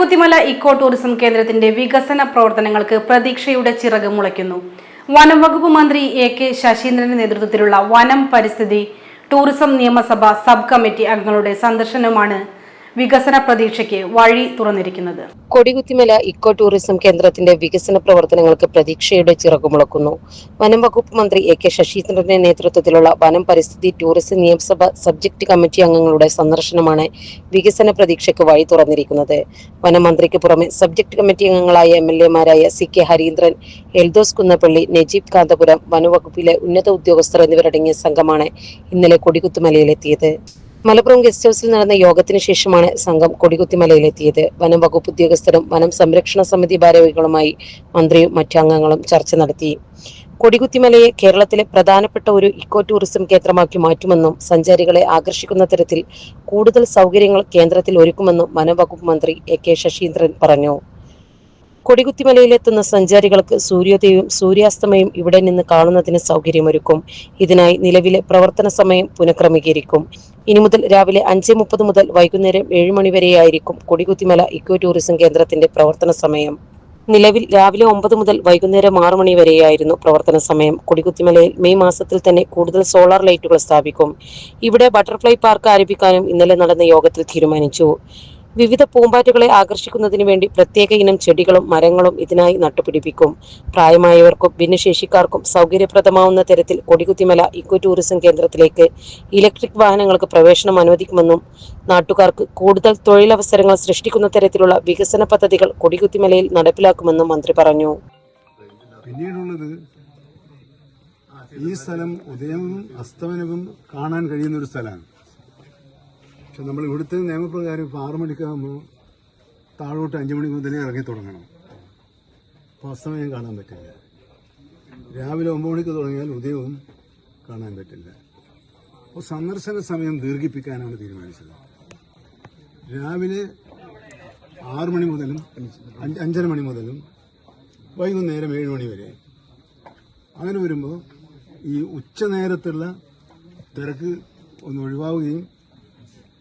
Kodikuthimala eco tourism കേന്ദ്രത്തിന്റെ വികസന പ്രവർത്തനങ്ങൾക്ക് പ്രതീക്ഷയുടെ ചിറക് മുളയ്ക്കുന്നു. വനം വകുപ്പ് മന്ത്രി എ കെ ശശീന്ദ്രന്റെ നേതൃത്വത്തിലുള്ള വനം പരിസ്ഥിതി ടൂറിസം നിയമസഭ സബ് കമ്മിറ്റി അംഗങ്ങളുടെ സന്ദർശനമാണ് വികസന പ്രതീക്ഷയ്ക്ക് വഴി തുറന്നിരിക്കുന്നത്. കൊടികുത്തിമല ഇക്കോ ടൂറിസം കേന്ദ്രത്തിന്റെ വികസന പ്രവർത്തനങ്ങൾക്ക് പ്രതീക്ഷയുടെ ചിറകുമുളക്കുന്നു വനം വകുപ്പ് മന്ത്രി എ കെ ശശീന്ദ്രന്റെ നേതൃത്വത്തിലുള്ള വനം പരിസ്ഥിതി ടൂറിസം നിയമസഭ സബ്ജക്ട് കമ്മിറ്റി അംഗങ്ങളുടെ സന്ദർശനമാണ് വികസന പ്രതീക്ഷയ്ക്ക് വഴി തുറന്നിരിക്കുന്നത്. വനമന്ത്രിക്ക് പുറമെ സബ്ജക്ട് കമ്മിറ്റി അംഗങ്ങളായ എം എൽ എമാരായ സി കെ ഹരീന്ദ്രൻ എൽദോസ് കുന്നപ്പള്ളി നജീബ് കാന്തപുരം വനവകുപ്പിലെ ഉന്നത ഉദ്യോഗസ്ഥർ എന്നിവരടങ്ങിയ സംഘമാണ് ഇന്നലെ കൊടികുത്തുമലയിലെത്തിയത്. മലപ്പുറം ഗസ്റ്റ് ഹൗസിൽ നടന്ന യോഗത്തിന് ശേഷമാണ് സംഘം കൊടികുത്തിമലയിലെത്തിയത്. വനം വകുപ്പ് ഉദ്യോഗസ്ഥരും വനം സംരക്ഷണ സമിതി ഭാരവാഹികളുമായി മന്ത്രിയും മറ്റംഗങ്ങളും ചർച്ച നടത്തി. കൊടികുത്തിമലയെ കേരളത്തിലെ പ്രധാനപ്പെട്ട ഒരു ഇക്കോ ടൂറിസം കേന്ദ്രമാക്കി മാറ്റുമെന്നും സഞ്ചാരികളെ ആകർഷിക്കുന്ന തരത്തിൽ കൂടുതൽ സൗകര്യങ്ങൾ കേന്ദ്രത്തിൽ ഒരുക്കുമെന്നും വനം വകുപ്പ് മന്ത്രി എ കെ ശശീന്ദ്രൻ പറഞ്ഞു. കൊടികുത്തിമലയിലെത്തുന്ന സഞ്ചാരികൾക്ക് സൂര്യോദയവും സൂര്യാസ്തമയം ഇവിടെ നിന്ന് കാണുന്നതിന് സൗകര്യമൊരുക്കും. ഇതിനായി നിലവിലെ പ്രവർത്തന സമയം പുനഃക്രമീകരിക്കും. ഇനി മുതൽ രാവിലെ അഞ്ച് മുപ്പത് മുതൽ വൈകുന്നേരം ഏഴ് മണിവരെയായിരിക്കും കൊടികുത്തിമല ഇക്കോ ടൂറിസം കേന്ദ്രത്തിന്റെ പ്രവർത്തന സമയം. നിലവിൽ രാവിലെ ഒമ്പത് മുതൽ വൈകുന്നേരം ആറു മണി വരെയായിരുന്നു പ്രവർത്തന സമയം. കൊടികുത്തിമലയിൽ മെയ് മാസത്തിൽ തന്നെ കൂടുതൽ സോളാർ ലൈറ്റുകൾ സ്ഥാപിക്കും. ഇവിടെ ബട്ടർഫ്ലൈ പാർക്ക് ആരംഭിക്കാനും ഇന്നലെ നടന്ന യോഗത്തിൽ തീരുമാനിച്ചു. വിവിധ പൂമ്പാറ്റകളെ ആകർഷിക്കുന്നതിന് വേണ്ടി പ്രത്യേക ഇനം ചെടികളും മരങ്ങളും ഇതിനായി നട്ടുപിടിപ്പിക്കും. പ്രായമായവർക്കും ഭിന്നശേഷിക്കാർക്കും സൗകര്യപ്രദമാവുന്ന തരത്തിൽ കൊടികുത്തിമല ഇക്കോ ടൂറിസം കേന്ദ്രത്തിലേക്ക് ഇലക്ട്രിക് വാഹനങ്ങൾക്ക് പ്രവേശനം അനുവദിക്കുമെന്നും നാട്ടുകാർക്ക് കൂടുതൽ തൊഴിലവസരങ്ങൾ സൃഷ്ടിക്കുന്ന തരത്തിലുള്ള വികസന പദ്ധതികൾ കൊടികുത്തിമലയിൽ നടപ്പിലാക്കുമെന്നും മന്ത്രി പറഞ്ഞു. പിന്നീടുള്ളത് ഈ സ്ഥലം ഉദയവും അസ്തമനവും കാണാൻ കഴിയുന്ന ഒരു സ്ഥലമാണ്. പക്ഷെ നമ്മൾ ഇവിടുത്തെ നിയമപ്രകാരം ഇപ്പോൾ ആറു മണിക്കാകുമ്പോൾ താഴോട്ട് അഞ്ചു മണി മുതലേ ഇറങ്ങി തുടങ്ങണം. അപ്പോൾ അസമയം കാണാൻ പറ്റില്ല. രാവിലെ ഒമ്പത് മണിക്ക് തുടങ്ങിയാൽ ഉദയവും കാണാൻ പറ്റില്ല. അപ്പോൾ സന്ദർശന സമയം ദീർഘിപ്പിക്കാനാണ് തീരുമാനിച്ചത്. രാവിലെ ആറു മണി മുതലും അഞ്ച് അഞ്ചര മണി മുതലും വൈകുന്നേരം ഏഴ് മണി വരെ. അങ്ങനെ വരുമ്പോൾ ഈ ഉച്ച നേരത്തുള്ള തിരക്ക് ഒന്ന് ഒഴിവാവുകയും